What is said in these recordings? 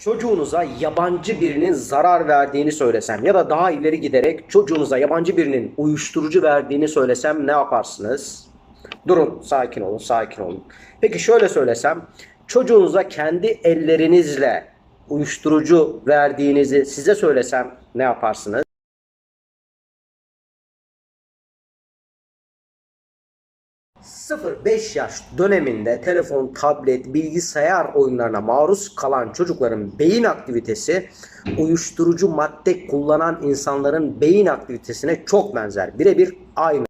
çocuğunuza yabancı birinin zarar verdiğini söylesem ya da daha ileri giderek çocuğunuza yabancı birinin uyuşturucu verdiğini söylesem ne yaparsınız? Durun, sakin olun, sakin olun. Peki şöyle söylesem, çocuğunuza kendi ellerinizle uyuşturucu verdiğinizi size söylesem ne yaparsınız? ...0-5 yaş döneminde telefon, tablet, bilgisayar oyunlarına maruz kalan çocukların beyin aktivitesi uyuşturucu madde kullanan insanların beyin aktivitesine çok benzer. Birebir aynı.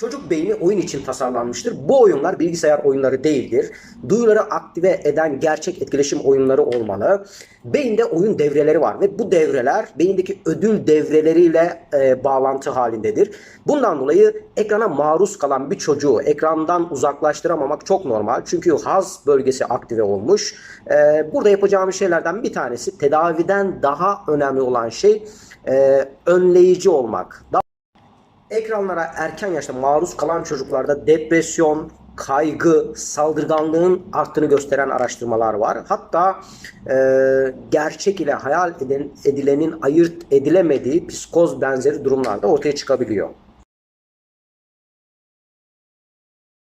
Çocuk beyni oyun için tasarlanmıştır. Bu oyunlar bilgisayar oyunları değildir. Duyuları aktive eden gerçek etkileşim oyunları olmalı. Beyinde oyun devreleri var ve bu devreler beyindeki ödül devreleriyle e, bağlantı halindedir. Bundan dolayı ekrana maruz kalan bir çocuğu ekrandan uzaklaştıramamak çok normal. Çünkü haz bölgesi aktive olmuş. E, burada yapacağımız şeylerden bir tanesi tedaviden daha önemli olan şey e, önleyici olmak. Daha Ekranlara erken yaşta maruz kalan çocuklarda depresyon, kaygı, saldırganlığın arttığını gösteren araştırmalar var. Hatta e, gerçek ile hayal eden, edilenin ayırt edilemediği psikoz benzeri durumlar da ortaya çıkabiliyor.